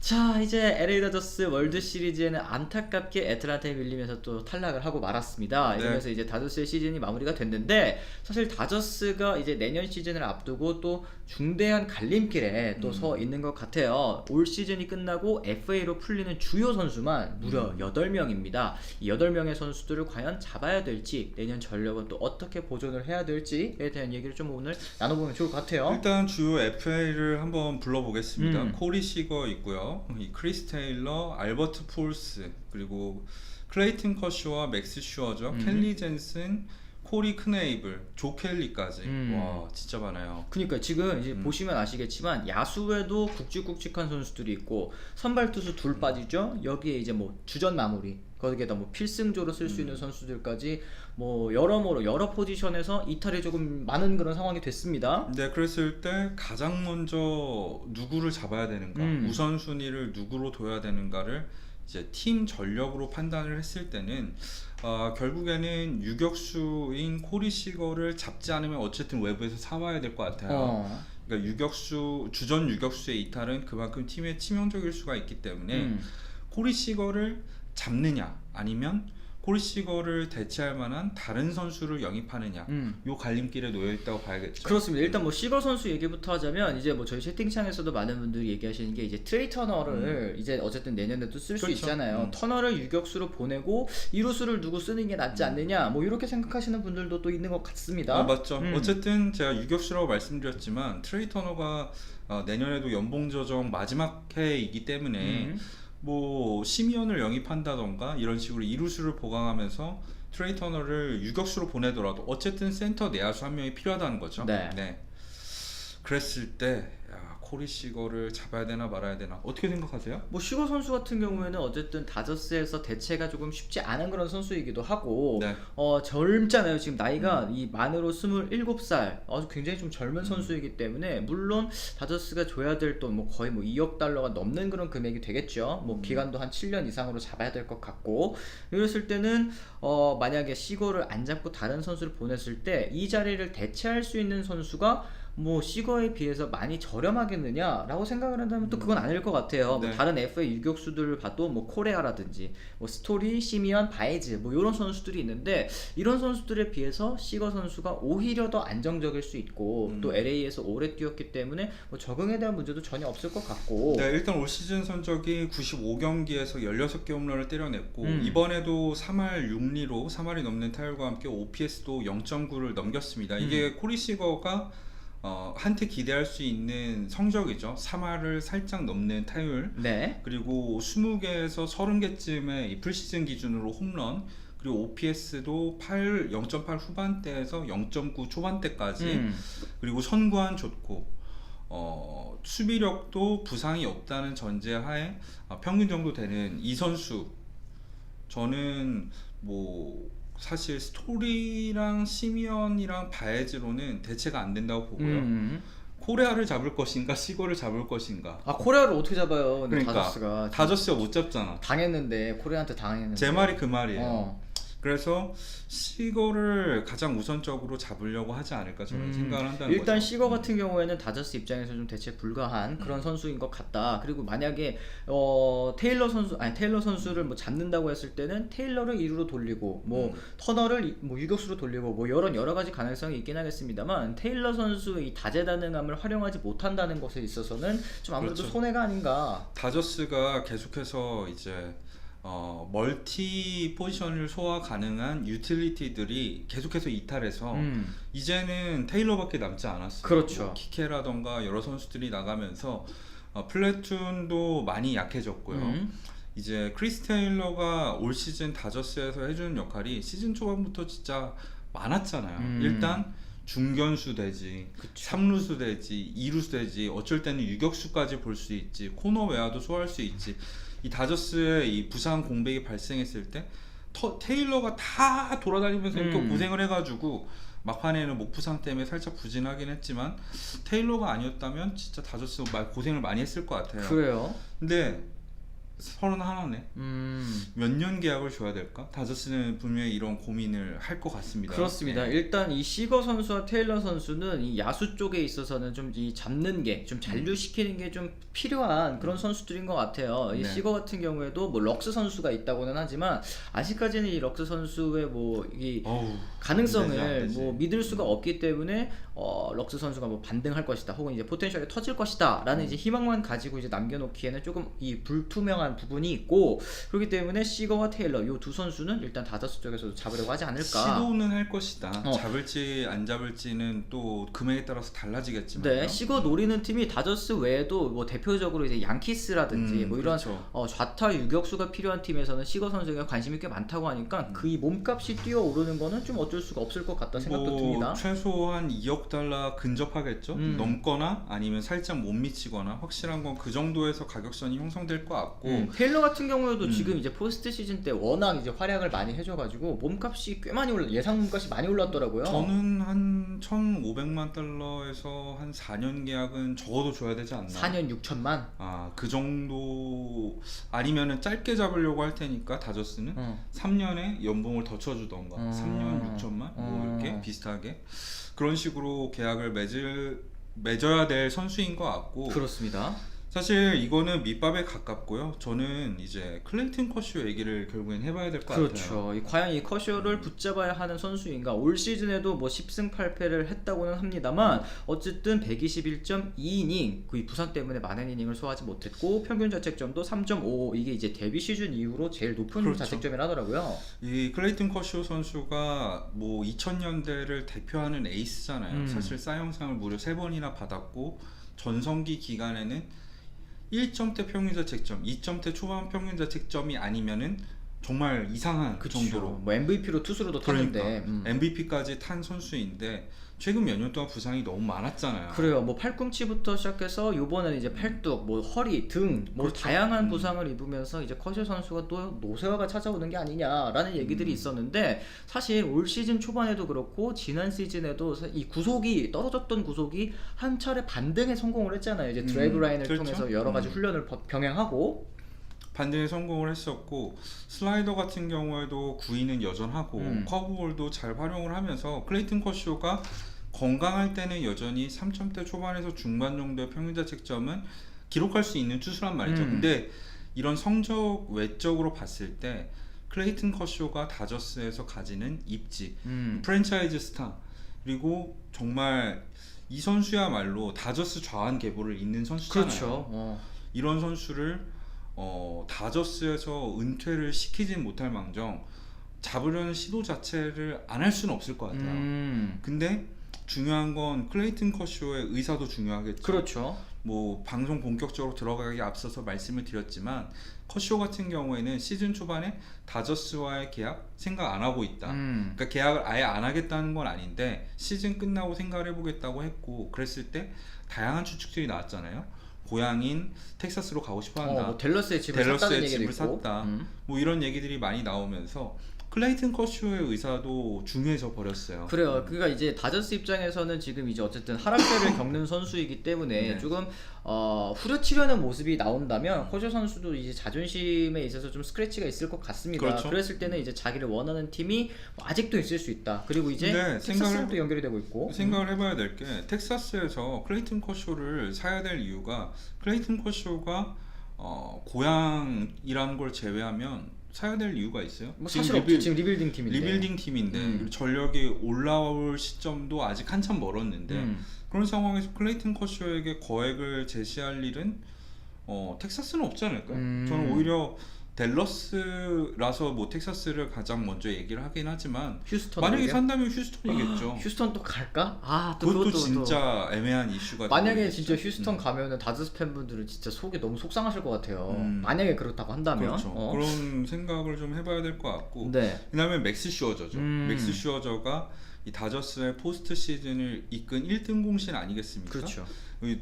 자 이제 LA 다저스 월드 시리즈에는 안타깝게 애틀란타에 밀리면서 또 탈락을 하고 말았습니다. 네. 이러면서 이제 다저스의 시즌이 마무리가 됐는데 사실 다저스가 이제 내년 시즌을 앞두고 또 중대한 갈림길에 또서 있는 것 같아요. 올 시즌이 끝나고 FA로 풀리는 주요 선수만 무려 8명입니다. 이 8명의 선수들을 과연 잡아야 될지 내년 전력은 또 어떻게 보존을 해야 될지에 대한 얘기를 좀 오늘 나눠보면 좋을 것 같아요. 일단 주요 FA를 한번 불러보겠습니다. 음. 코리 시거 있고요. 이 크리스 테일러, 알버트 폴스 그리고 클레이튼 커쇼와 맥스 슈어저, 음. 켈리 젠슨, 코리 크네이블, 조 켈리까지. 음. 와 진짜 많아요. 그러니까 지금 이제 음. 보시면 아시겠지만 야수에도 굵직굵직한 선수들이 있고 선발 투수 음. 둘 빠지죠. 여기에 이제 뭐 주전 마무리 거기에다 뭐 필승조로 쓸수 음. 있는 선수들까지 뭐 여러모로 여러 포지션에서 이탈이 조금 많은 그런 상황이 됐습니다. 네, 그랬을 때 가장 먼저 누구를 잡아야 되는가, 음. 우선순위를 누구로 둬야 되는가를 이제 팀 전력으로 판단을 했을 때는 어, 결국에는 유격수인 코리 시거를 잡지 않으면 어쨌든 외부에서 사와야 될 것 같아요. 어. 그러니까 유격수 주전 유격수의 이탈은 그만큼 팀에 치명적일 수가 있기 때문에 음. 코리 시거를 잡느냐 아니면 코리 시거를 대체할 만한 다른 선수를 영입하느냐 음. 요 갈림길에 놓여 있다고 봐야겠죠. 그렇습니다. 일단 뭐 시거 선수 얘기부터 하자면 이제 뭐 저희 채팅창에서도 많은 분들이 얘기하시는 게 이제 트레이 터너를 이제 어쨌든 내년에도 쓸수 음. 그렇죠. 있잖아요. 음. 터너를 유격수로 보내고 이루수를 누구 쓰는 게 낫지 않느냐 뭐 이렇게 생각하시는 분들도 또 있는 것 같습니다. 아, 맞죠. 음. 어쨌든 제가 유격수라고 말씀드렸지만 트레이 터너가 어, 내년에도 연봉 조정 마지막 해이기 때문에 음. 뭐 심의원을 영입한다던가 이런 식으로 이루수를 보강하면서 트레이 터너를 유격수로 보내더라도 어쨌든 센터 내야수 한 명이 필요하다는 거죠. 네. 그랬을 때 야, 코리 시거를 잡아야 되나 말아야 되나 어떻게 생각하세요? 뭐 슈거 선수 같은 경우에는 어쨌든 다저스에서 대체가 조금 쉽지 않은 그런 선수이기도 하고 네. 어 젊잖아요. 지금 나이가 이 만으로 27살. 아주 굉장히 좀 젊은 선수이기 때문에 물론 다저스가 줘야 될 돈 뭐 거의 뭐 2억 달러가 넘는 그런 금액이 되겠죠. 뭐 기간도 한 7년 이상으로 잡아야 될 것 같고. 이랬을 때는 어 만약에 시거를 안 잡고 다른 선수를 보냈을 때 이 자리를 대체할 수 있는 선수가 뭐 시거에 비해서 많이 저렴하겠느냐라고 생각을 한다면 또 그건 아닐 것 같아요. 뭐 네. 다른 FA 유격수들을 봐도 뭐 코레아라든지 뭐 스토리, 시미언, 바이즈 뭐 이런 선수들이 있는데 이런 선수들에 비해서 시거 선수가 오히려 더 안정적일 수 있고 음. 또 LA에서 오래 뛰었기 때문에 뭐 적응에 대한 문제도 전혀 없을 것 같고 네, 일단 올 시즌 성적이 95경기에서 16개 홈런을 때려냈고 음. 이번에도 3할 6리로 3할이 넘는 타율과 함께 OPS도 0.9를 넘겼습니다. 이게 음. 코리 시거가 어, 한테 기대할 수 있는 성적이죠. 3할을 살짝 넘는 타율 네. 그리고 20개에서 30개쯤의 이 프리시즌 기준으로 홈런 그리고 OPS도 8 0.8 후반대에서 0.9 초반대까지 음. 그리고 선구안 좋고 어, 수비력도 부상이 없다는 전제하에 아, 평균 정도 되는 이 선수 저는 뭐 사실 스토리랑 시미언이랑 바에즈로는 대체가 안 된다고 보고요. 음. 코레아를 잡을 것인가 시거를 잡을 것인가 아 코레아를 어떻게 잡아요? 근데 그러니까 다저스가 다저스가 못 잡잖아. 당했는데 코레아한테 당했는데 제 말이 그 말이에요. 어. 그래서 시거를 가장 우선적으로 잡으려고 하지 않을까 저는 음, 생각을 한다는 일단 거죠. 시거 같은 경우에는 다저스 입장에서 좀 대체 불가한 그런 선수인 것 같다. 그리고 만약에 어, 테일러 선수 아니 테일러 선수를 뭐 잡는다고 했을 때는 테일러를 2루로 돌리고 뭐 음. 터널을 이- 뭐 유격수로 돌리고 뭐 이런 여러 가지 가능성이 있긴 하겠습니다만 테일러 선수의 이 다재다능함을 활용하지 못한다는 것에 있어서는 좀 아무래도 그렇죠. 손해가 아닌가. 다저스가 계속해서 이제 어, 멀티 포지션을 소화 가능한 유틸리티들이 계속해서 이탈해서 음. 이제는 테일러밖에 남지 않았어요. 그렇죠. 뭐 키케라던가 여러 선수들이 나가면서 어, 플래툰도 많이 약해졌고요. 음. 이제 크리스 테일러가 올 시즌 다저스에서 해주는 역할이 시즌 초반부터 진짜 많았잖아요. 음. 일단 중견수 되지. 삼루수 되지, 이루수 되지, 어쩔 때는 유격수까지 볼 수 있지, 코너 외야도 소화할 수 있지. 이 다저스의 이 부상 공백이 발생했을 때 터, 테일러가 다 돌아다니면서 이렇게 음. 고생을 해가지고 막판에는 목 부상 때문에 살짝 부진하긴 했지만 테일러가 아니었다면 진짜 다저스 말 고생을 많이 했을 것 같아요. 그래요. 근데 31네. 음. 몇 년 계약을 줘야 될까? 다저스는 분명히 이런 고민을 할 것 같습니다. 그렇습니다. 네. 일단 이 시거 선수와 테일러 선수는 이 야수 쪽에 있어서는 좀 이 잡는 게 좀 잔류시키는 게 좀 필요한 그런 선수들인 것 같아요. 이 네. 시거 같은 경우에도 뭐 럭스 선수가 있다고는 하지만 아직까지는 이 럭스 선수의 뭐이 어우, 안 되지, 안 가능성을 되지. 뭐 믿을 수가 없기 때문에 어, 럭스 선수가 뭐 반등할 것이다 혹은 이제 포텐셜이 터질 것이다라는 음. 이제 희망만 가지고 이제 남겨놓기에는 조금 이 불투명한 부분이 있고 그렇기 때문에 시거와 테일러 이 두 선수는 일단 다저스 쪽에서도 잡으려고 하지 않을까. 시도는 할 것이다. 어. 잡을지 안 잡을지는 또 금액에 따라서 달라지겠지만. 네, 시거 노리는 팀이 다저스 외에도 뭐 대표적으로 이제 양키스라든지 음, 뭐 이런 그렇죠. 어, 좌타 유격수가 필요한 팀에서는 시거 선수에게 관심이 꽤 많다고 하니까 그이 몸값이 뛰어오르는 거는 좀 어쩔 수가 없을 것 같다 생각도 뭐 듭니다. 최소한 2억 달러 근접하겠죠. 음. 넘거나 아니면 살짝 못 미치거나 확실한 건 그 정도에서 가격선이 형성될 것 같고. 음, 테일러 같은 경우에도 음. 지금 이제 포스트 시즌 때 워낙 이제 활약을 많이 해줘가지고 몸값이 꽤 많이 올라 예상 몸값이 많이 올랐더라고요. 저는 한 1,500만 달러에서 한 4년 계약은 적어도 줘야 되지 않나. 4년 6천만. 아, 그 정도 아니면은 짧게 잡으려고 할 테니까 다저스는 어. 3년에 연봉을 더 쳐주던가 음. 3년 6천만 뭐 음. 이렇게 비슷하게 그런 식으로 계약을 맺을 맺어야 될 선수인 것 같고 그렇습니다. 사실 이거는 밑밥에 가깝고요. 저는 이제 클레이튼 커쇼 얘기를 결국엔 해봐야 될 것 같아요. 그렇죠. 이 과연 이 커쇼를 붙잡아야 하는 선수인가? 올 시즌에도 뭐 10승 8패를 했다고는 합니다만 어쨌든 121.2이닝 그 부상 때문에 많은 이닝을 소화하지 못했고 평균 자책점도 3.5 이게 이제 데뷔 시즌 이후로 제일 높은 그렇죠. 자책점이라 하더라고요. 이 클레이튼 커쇼 선수가 뭐 2000년대를 대표하는 에이스잖아요. 음. 사실 사형상을 무려 세 번이나 받았고 전성기 기간에는 1점대 평균 자책점, 2점대 초반 평균 자책점이 아니면은 정말 이상한 그 정도로. 뭐 MVP로 투수로도 탔는데. 그러니까 음. MVP까지 탄 선수인데 최근 몇 년 동안 부상이 너무 많았잖아요. 그래요. 뭐 팔꿈치부터 시작해서 요번에는 이제 팔뚝, 뭐 허리, 등, 뭐 그렇죠. 다양한 음. 부상을 입으면서 이제 커쇼 선수가 또 노쇠화가 찾아오는 게 아니냐라는 얘기들이 음. 있었는데 사실 올 시즌 초반에도 그렇고 지난 시즌에도 사- 이 구속이 떨어졌던 구속이 한 차례 반등에 성공을 했잖아요. 이제 음, 라인을 그렇죠. 통해서 여러 가지 음. 훈련을 버- 병행하고 반등에 성공을 했었고 슬라이더 같은 경우에도 구위는 여전하고 음. 커브볼도 잘 활용을 하면서 클레이튼 커쇼가 건강할 때는 여전히 3점대 초반에서 중반 정도의 평균 자책점은 기록할 수 있는 투수란 말이죠. 음. 근데 이런 성적 외적으로 봤을 때 클레이튼 커쇼가 다저스에서 가지는 입지, 음. 프랜차이즈 스타 그리고 정말 이 선수야말로 다저스 좌완 계보를 잇는 선수잖아요. 그렇죠. 어. 이런 선수를 어, 다저스에서 은퇴를 시키진 못할 망정 잡으려는 시도 자체를 안 할 수는 없을 것 같아요. 음. 근데 중요한 건 클레이튼 커쇼의 의사도 중요하겠죠. 그렇죠. 뭐 방송 본격적으로 들어가기 앞서서 말씀을 드렸지만 커쇼 같은 경우에는 시즌 초반에 다저스와의 계약 생각 안 하고 있다. 음. 그러니까 계약을 아예 안 하겠다는 건 아닌데 시즌 끝나고 생각을 해보겠다고 했고 그랬을 때 다양한 추측들이 나왔잖아요. 고향인 텍사스로 가고 어, 싶어 한다. 뭐 델러스의 집을 델러스의 샀다는 얘기도 집을 있고. 샀다. 음. 뭐 이런 얘기들이 많이 나오면서 클레이튼 커쇼의 의사도 중요해져 버렸어요. 그래요. 그러니까 이제 다저스 입장에서는 지금 이제 어쨌든 하락세를 겪는 선수이기 때문에 네. 조금 어, 후려치려는 모습이 나온다면 호조 선수도 이제 자존심에 있어서 좀 스크래치가 있을 것 같습니다. 그렇죠. 랬을 때는 이제 자기를 원하는 팀이 뭐 아직도 있을 수 있다. 그리고 이제 근데 텍사스랑 생각을- 또 연결이 되고 있고. 생각을 해봐야 될 게 텍사스에서 클레이튼 커쇼를 사야 될 이유가 클레이튼 커쇼가 어, 고향이라는 걸 제외하면 사야 될 이유가 있어요. 뭐 지금 사실 없지 리빌- 지금 리빌딩 팀인데. 리빌딩 팀인데 음. 전력이 올라올 시점도 아직 한참 멀었는데 음. 그런 상황에서 클레이튼 커쇼에게 거액을 제시할 일은 어, 텍사스는 없지 않을까요? 음. 저는 오히려 댈러스라서 뭐 텍사스를 가장 먼저 얘기를 하긴 하지만 휴스턴 만약에 오히려? 산다면 휴스턴이겠죠. 휴스턴 또 갈까? 아, 또 그것도 그것도 또- 진짜 애매한 이슈가 만약에 되고 진짜. 휴스턴 음. 가면은 다저스 팬분들은 진짜 속이 너무 속상하실 것 같아요. 음. 만약에 그렇다고 한다면. 그렇죠. 어. 그런 생각을 좀 해봐야 될 것 같고 네. 그다음에 맥스 슈어저죠. 음. 맥스 슈어저가 이 다저스의 포스트 시즌을 이끈 1등 공신 아니겠습니까? 그렇죠. 이-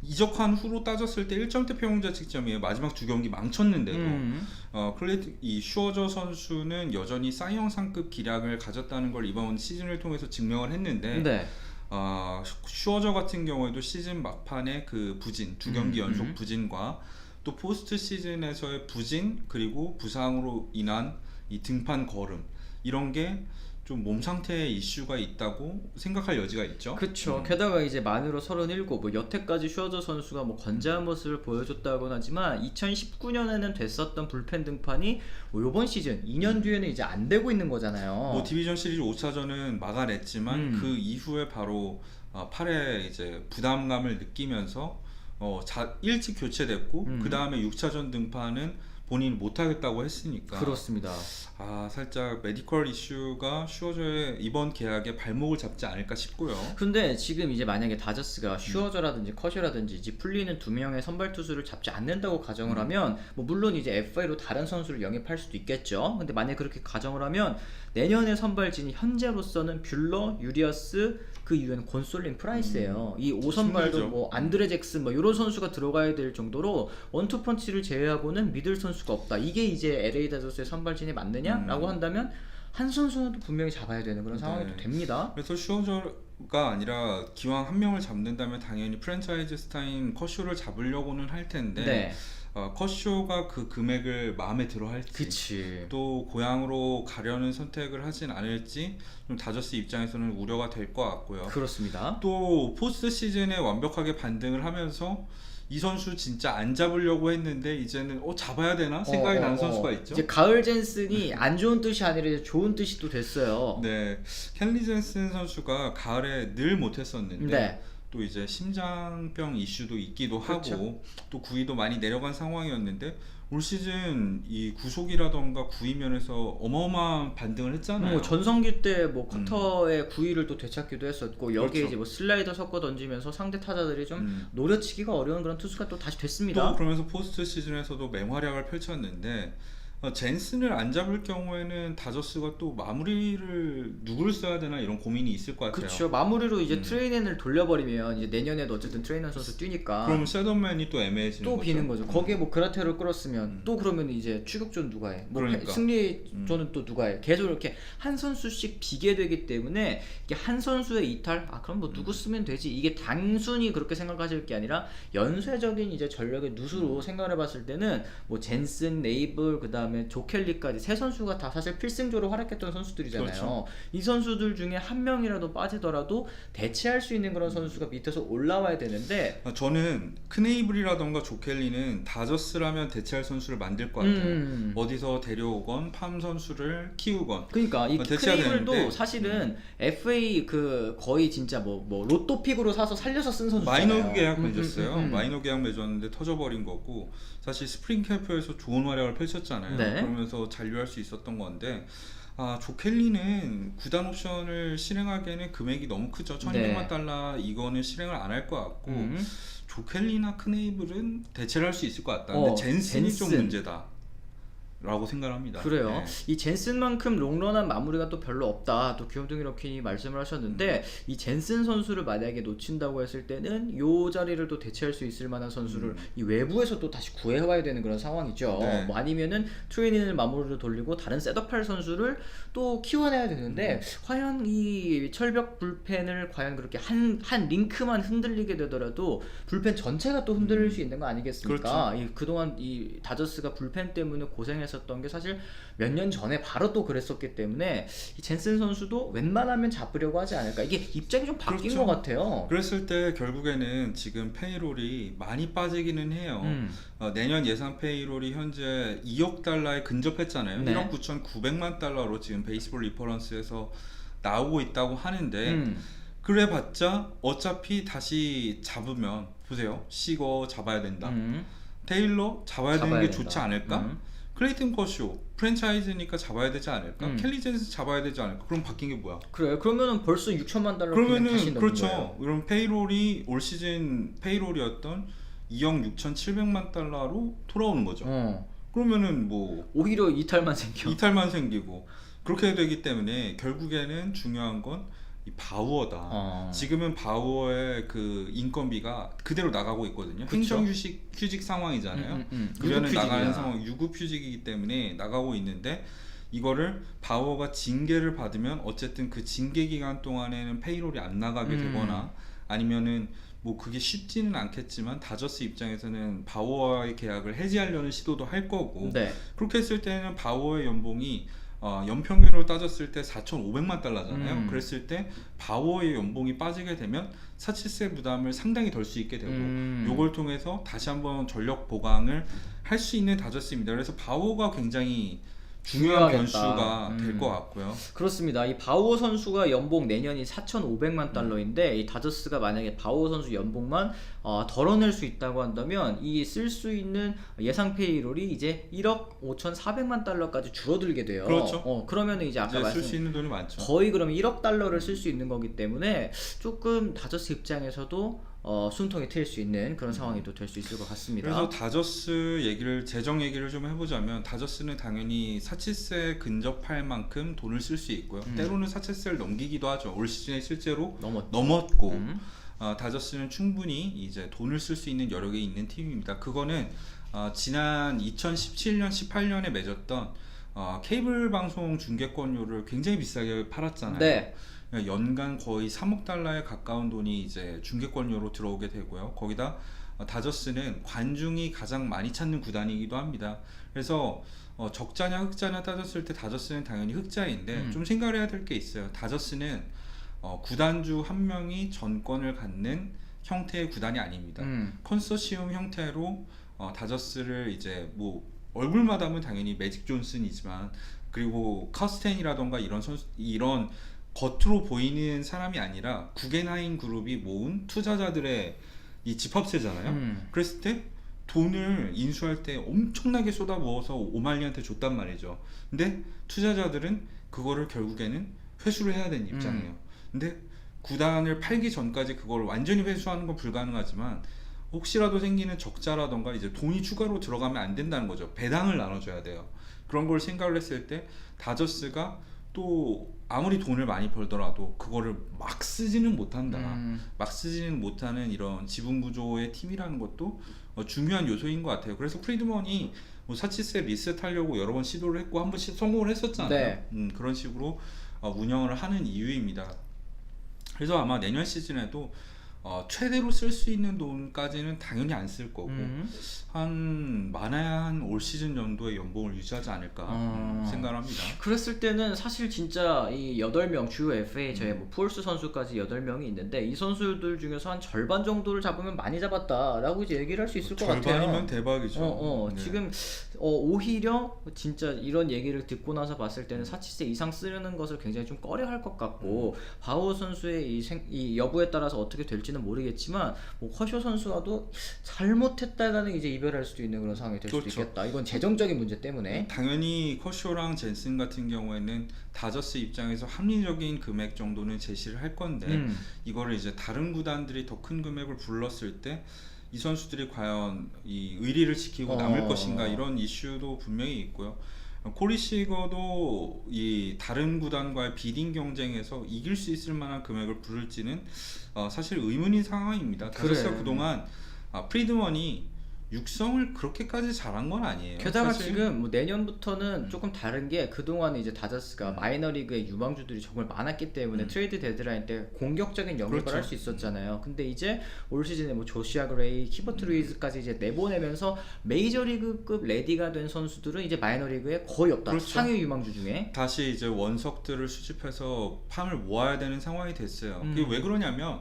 이적한 후로 따졌을 때 1점대 평균 자책점이에요. 마지막 두 경기 망쳤는데도 음. 어, 클레이트 이 슈어저 선수는 여전히 사이영상급 기량을 가졌다는 걸 이번 시즌을 통해서 증명을 했는데 네. 어, 슈어저 같은 경우에도 시즌 막판에 그 부진 두 경기 음, 연속 음. 부진과 또 포스트 시즌에서의 부진 그리고 부상으로 인한 이 등판 걸음 이런 게 좀 몸 상태에 이슈가 있다고 생각할 여지가 있죠. 그렇죠. 음. 게다가 이제 만으로 37, 뭐 여태까지 슈어저 선수가 뭐 건재한 모습을 보여줬다고는 하지만 2019년에는 됐었던 불펜 등판이 뭐 이번 시즌 2년 뒤에는 이제 안 되고 있는 거잖아요. 뭐 디비전 시리즈 5차전은 막아냈지만 음. 그 이후에 바로 어, 팔에 이제 부담감을 느끼면서 어, 자, 일찍 교체됐고 음. 그 다음에 6차전 등판은 본인이 못하겠다고 했으니까 그렇습니다. 아 살짝 메디컬 이슈가 슈어저의 이번 계약에 발목을 잡지 않을까 싶고요. 근데 지금 이제 만약에 다저스가 슈어저라든지 커쇼라든지 이제 풀리는 두 명의 선발 투수를 잡지 않는다고 가정을 음. 하면 뭐 물론 이제 FA로 다른 선수를 영입할 수도 있겠죠. 근데 만약 에 그렇게 가정을 하면 내년의 선발진이 현재로서는 뷰러, 유리어스 그 이후에는 곤솔린 프라이스예요. 이 5선발도 음. 힘들죠. 뭐 안드레 잭슨 뭐 이런 선수가 들어가야 될 정도로 원투 펀치를 제외하고는 믿을 선수가 없다. 이게 이제 LA 다저스의 선발진이 맞느냐라고 음. 한다면 한 선수는 또 분명히 잡아야 되는 그런 상황이 네. 또 됩니다. 그래서 슈어저가 아니라 기왕 한 명을 잡는다면 당연히 프랜차이즈 스타인 커쇼를 잡으려고는 할 텐데 네. 어, 커쇼가 그 금액을 마음에 들어 할지 그치. 또 고향으로 가려는 선택을 하진 않을지 좀 다저스 입장에서는 우려가 될 것 같고요. 그렇습니다. 또 포스트 시즌에 완벽하게 반등을 하면서 이 선수 진짜 안 잡으려고 했는데 이제는 어 잡아야 되나 생각이 어, 나는 어, 선수가 어. 있죠. 이제 가을 젠슨이 안 좋은 뜻이 아니라 좋은 뜻이 또 됐어요. 네, 켄리 젠슨 선수가 가을에 늘 못했었는데 네. 또 이제 심장병 이슈도 있기도 그렇죠. 하고 또 구위도 많이 내려간 상황이었는데 올 시즌 이 구속이라던가 구위 면에서 어마어마한 반등을 했잖아요. 뭐 전성기 때 뭐 커터의 구위를 또 되찾기도 했었고 여기에 음. 그렇죠. 이제 뭐 슬라이더 섞어 던지면서 상대 타자들이 좀 음. 노려치기가 어려운 그런 투수가 또 다시 또 됐습니다. 그러면서 포스트 시즌에서도 맹활약을 펼쳤는데 어, 젠슨을 안 잡을 경우에는 다저스가 또 마무리를 누구를 써야 되나 이런 고민이 있을 것 같아요. 그렇죠. 마무리로 이제 음. 트레이넨을 돌려버리면 이제 내년에도 어쨌든 트레이넨 선수 뛰니까 그럼 셋업맨이 또 애매해지는 또 거죠. 비는 거죠. 거기에 뭐 그라테를 끌었으면 음. 또 그러면 이제 추격전 누가 해? 뭐 그러니까. 승리전은 또 누가 해? 계속 이렇게 한 선수씩 비게 되기 때문에 이게 한 선수의 이탈, 아 그럼 뭐 음. 누구 쓰면 되지? 이게 단순히 그렇게 생각하실 게 아니라 연쇄적인 이제 전력의 음. 누수로 생각해봤을 때는 뭐 젠슨, 네이블, 그 다음 에 조켈리까지 세 선수가 다 사실 필승조로 활약했던 선수들이잖아요. 그렇죠. 이 선수들 중에 한 명이라도 빠지더라도 대체할 수 있는 음. 그런 선수가 밑에서 올라와야 되는데 아, 저는 크네이블이라던가 조켈리는 다저스라면 대체할 선수를 만들 것 같아요. 음. 어디서 데려오건 팜 선수를 키우건 그러니까 이 어, 크네이블도 되는데, 음. 사실은 FA 그 거의 진짜 뭐 뭐 로또 픽으로 사서 살려서 쓴 선수잖아요. 마이너 계약 음, 음, 맺었어요. 음, 음. 마이너 계약 맺었는데 터져버린 거고 사실 스프링 캠프에서 좋은 활약을 펼쳤잖아요. 네. 그러면서 잔류할 수 있었던 건데 아 조켈리는 구단 옵션을 실행하기에는 금액이 너무 크죠. 1,200만 네. 달러 이거는 실행을 안 할 것 같고 음. 조켈리나 크네이블은 대체를 할 수 있을 것 같다. 어, 근데 젠슨이 좀 젠슨. 문제다. 라고 생각합니다. 그래요. 네. 이 젠슨만큼 롱런한 마무리가 또 별로 없다. 또 귀염둥이 럭키니 말씀을 하셨는데 음. 이 젠슨 선수를 만약에 놓친다고 했을 때는 요 자리를 또 대체할 수 있을 만한 선수를 음. 이 외부에서 또 다시 구해와야 되는 그런 상황이죠. 네. 뭐 아니면은 트레이닝을 마무리로 돌리고 다른 셋업할 선수를 또 키워내야 음. 되는데 과연 이 철벽 불펜을 과연 그렇게 한 한 링크만 흔들리게 되더라도 불펜 전체가 또 흔들릴 수 있는 거 아니겠습니까? 그렇죠. 이 그동안 이 다저스가 불펜 때문에 고생했 었던 게 사실 몇 년 전에 바로 또 그랬었기 때문에 이 젠슨 선수도 웬만하면 잡으려고 하지 않을까 이게 입장이 좀 바뀐 그렇죠. 것 같아요. 그랬을 때 결국에는 지금 페이롤이 많이 빠지기는 해요. 음. 어, 내년 예상 페이롤이 현재 2억 달러에 근접했잖아요. 네. 1억 9,900만 달러로 지금 베이스볼 리퍼런스에서 나오고 있다고 하는데 음. 그래봤자 어차피 다시 잡으면 보세요. 시거 잡아야 된다. 음. 테일러 잡아야, 되는 잡아야 게 된다. 좋지 않을까? 음. 클레이튼 커쇼 프랜차이즈니까 잡아야 되지 않을까? 음. 켈리 젠스 잡아야 되지 않을까? 그럼 바뀐 게 뭐야? 그래요. 그러면은 벌써 6천만 달러 그러면은 그렇죠. 그럼 페이롤이 올 시즌 페이롤이었던 2억 6,700만 달러로 돌아오는 거죠. 어. 그러면은 뭐 오히려 이탈만 생겨. 이탈만 생기고 그렇게 되기 때문에 결국에는 중요한 건이 바우어다. 어. 지금은 바우어의 그 인건비가 그대로 나가고 있거든요. 그쵸. 행정 휴식 휴직 상황이잖아요. 음, 음, 음. 그러면 나가는. 상황 유급 휴직이기 때문에 나가고 있는데 이거를 바우어가 징계를 받으면 어쨌든 그 징계 기간 동안에는 페이롤이 안 나가게 음. 되거나 아니면은 뭐 그게 쉽지는 않겠지만 다저스 입장에서는 바워와의 계약을 해지하려는 시도도 할 거고 네. 그렇게 했을 때는 바워의 연봉이 어, 연평균으로 따졌을 때 4,500만 달러잖아요. 음. 그랬을 때 바워의 연봉이 빠지게 되면 사치세 부담을 상당히 덜 수 있게 되고 음. 요걸 통해서 다시 한번 전력 보강을 할 수 있는 다저스입니다. 그래서 바워가 굉장히 중요한. 변수가 될 음. 것 같고요. 그렇습니다. 이 바오 선수가 연봉 내년이 4,500만 달러인데 이 다저스가 만약에 바오 선수 연봉만 어, 덜어낼 수 있다고 한다면 이 쓸 수 있는 예상 페이롤이 이제 1억 5,400만 달러까지 줄어들게 돼요. 그렇죠. 어, 그러면은 이제 아까 말씀 쓸수 있는 돈이 많죠. 거의 그러면 1억 달러를 쓸 수 있는 거기 때문에 조금 다저스 입장에서도 어, 숨통이 트일 수 있는 그런 상황이 또 될 수 있을 것 같습니다. 그래서 다저스 얘기를 재정 얘기를 좀 해보자면 다저스는 당연히 사치세 근접할 만큼 돈을 쓸 수 있고요. 음. 때로는 사치세를 넘기기도 하죠. 올 시즌에 실제로 넘었. 넘었고 음. 어, 다저스는 충분히 이제 돈을 쓸 수 있는 여력이 있는 팀입니다. 그거는 어, 지난 2017년, 18년에 맺었던 어, 케이블 방송 중계권료를 굉장히 비싸게 팔았잖아요. 네. 그러니까 연간 거의 3억 달러에 가까운 돈이 이제 중계권료로 들어오게 되고요. 거기다 어, 다저스는 관중이 가장 많이 찾는 구단이기도 합니다. 그래서 어, 적자냐 흑자냐 따졌을 때 다저스는 당연히 흑자인데 음. 좀 생각을 해야 될 게 있어요. 다저스는 어, 구단주 한 명이 전권을 갖는 형태의 구단이 아닙니다. 음. 컨소시움 형태로 어, 다저스를 이제 뭐 얼굴 마담은 당연히 매직 존슨이지만 그리고 카스텐이라던가 이런 선수 이런 겉으로 보이는 사람이 아니라 구겐하임 그룹이 모은 투자자들의 이 집합세잖아요. 음. 그랬을 때 돈을 인수할 때 엄청나게 쏟아부어서 오말리한테 줬단 말이죠. 근데 투자자들은 그거를 결국에는 회수를 해야 되는 입장이에요. 근데 구단을 팔기 전까지 그걸 완전히 회수하는 건 불가능하지만 혹시라도 생기는 적자라던가 이제 돈이 추가로 들어가면 안 된다는 거죠. 배당을 나눠줘야 돼요. 그런 걸 생각을 했을 때 다저스가 또 아무리 돈을 많이 벌더라도 그거를 막 쓰지는 못한다. 음. 막 쓰지는 못하는 이런 지분 구조의 팀이라는 것도 어, 중요한 요소인 것 같아요. 그래서 프리드먼이 뭐 사치세 리셋하려고 여러 번 시도를 했고 한 번씩 성공을 했었잖아요. 네. 음, 그런 식으로 어, 운영을 하는 이유입니다. 그래서 아마 내년 시즌에도 어, 최대로 쓸 수 있는 돈까지는 당연히 안 쓸 거고 음. 한 많아야 한 올 시즌 정도의 연봉을 유지하지 않을까 어. 음, 생각합니다. 그랬을 때는 사실 진짜 이 8명 주요 FA 저희 뭐 폴스 선수까지 8명이 있는데 이 선수들 중에서 한 절반 정도를 잡으면 많이 잡았다라고 이제 얘기를 할 수 있을 것 같아요. 절반이면 대박이죠. 어, 어. 네. 지금 어, 오히려 진짜 이런 얘기를 듣고 나서 봤을 때는 사치세 이상 쓰려는 것을 굉장히 좀 꺼려할 것 같고 음. 바오 선수의 이, 생, 이 여부에 따라서 어떻게 될지 는 모르겠지만 뭐 커쇼 선수와도 잘못했다가는 이제 이별할 수도 있는 그런 상황이 될 그렇죠. 수도 있겠다. 이건 재정적인 문제 때문에. 당연히 커쇼랑 젠슨 같은 경우에는 다저스 입장에서 합리적인 금액 정도는 제시를 할 건데 음. 이거를 이제 다른 구단들이 더 큰 금액을 불렀을 때 이 선수들이 과연 이 의리를 지키고 남을 어. 것인가 이런 이슈도 분명히 있고요. 코리시거도 이 다른 구단과의 비딩 경쟁에서 이길 수 있을 만한 금액을 부를지는 어, 사실 의문인 상황입니다. 다저스가 그래. 그동안 아, 프리드먼이 육성을 그렇게까지 잘한 건 아니에요. 게다가 사실. 지금 뭐 내년부터는 조금 다른 게 그동안 이제 다저스가 마이너리그의 유망주들이 정말 많았기 때문에 음. 트레이드 데드라인 때 공격적인 영입을 그렇죠. 할수 있었잖아요. 근데 이제 올 시즌에 뭐 조시아 그레이, 키버트 음. 루이즈까지 이제 내보내면서 메이저리그급 레디가 된 선수들은 이제 마이너리그에 거의 없다. 그렇죠. 상위 유망주 중에. 다시 이제 원석들을 수집해서 팜을 모아야 되는 상황이 됐어요. 음. 그게 왜 그러냐면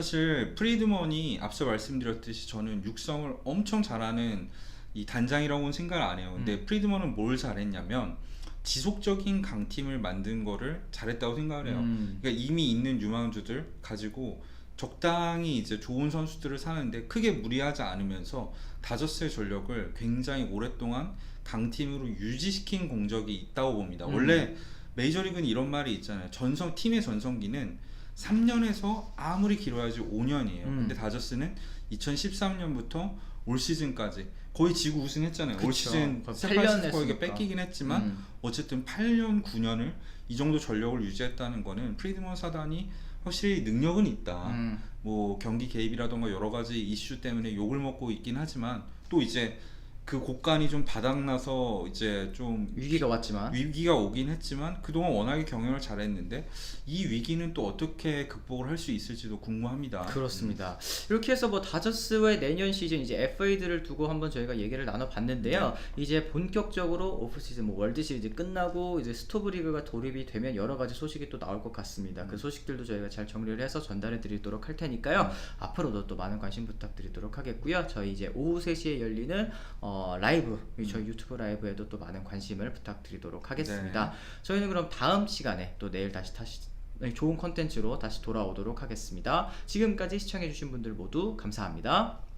사실 프리드먼이 앞서 말씀드렸듯이 저는 육성을 엄청 잘하는 이 단장이라고는 생각을 안 해요. 근데 음. 프리드먼은 뭘 잘했냐면 지속적인 강팀을 만든 거를 잘했다고 생각을 해요. 음. 그러니까 이미 있는 유망주들 가지고 적당히 이제 좋은 선수들을 사는데 크게 무리하지 않으면서 다저스의 전력을 굉장히 오랫동안 강팀으로 유지시킨 공적이 있다고 봅니다. 음. 원래 메이저리그는 이런 말이 있잖아요. 전성 팀의 전성기는 3년에서 아무리 길어야지 5년이에요. 음. 근데 다저스는 2013년부터 올 시즌까지 거의 지구 우승했잖아요. 올 그쵸. 시즌 거의 샌프란시스코에게 8년 뺏기긴 했지만 음. 어쨌든 8년 9년을 이 정도 전력을 유지했다는 거는 프리드먼 사단이 확실히 능력은 있다. 음. 뭐 경기 개입이라던가 여러 가지 이슈 때문에 욕을 먹고 있긴 하지만 또 이제 그 곡간이 좀 바닥나서 이제 좀 위기가 왔지만 위기가 오긴 했지만 그동안 워낙에 경영을 잘했는데 이 위기는 또 어떻게 극복을 할 수 있을지도 궁금합니다. 그렇습니다. 이렇게 해서 뭐 다저스의 내년 시즌 이제 FA들을 두고 한번 저희가 얘기를 나눠봤는데요. 이제 본격적으로 오프 시즌 뭐 월드 시리즈 끝나고 이제 스토브 리그가 돌입이 되면 여러 가지 소식이 또 나올 것 같습니다. 그 소식들도 저희가 잘 정리를 해서 전달해드리도록 할 테니까요. 앞으로도 또 많은 관심 부탁드리도록 하겠고요. 저희 이제 오후 3시에 열리는 어, 라이브 저희 유튜브 라이브에도 또 많은 관심을 부탁드리도록 하겠습니다. 저희는 그럼 다음 시간에 또 내일 다시 다시 네, 좋은 컨텐츠로 다시 돌아오도록 하겠습니다. 지금까지 시청해주신 분들 모두 감사합니다.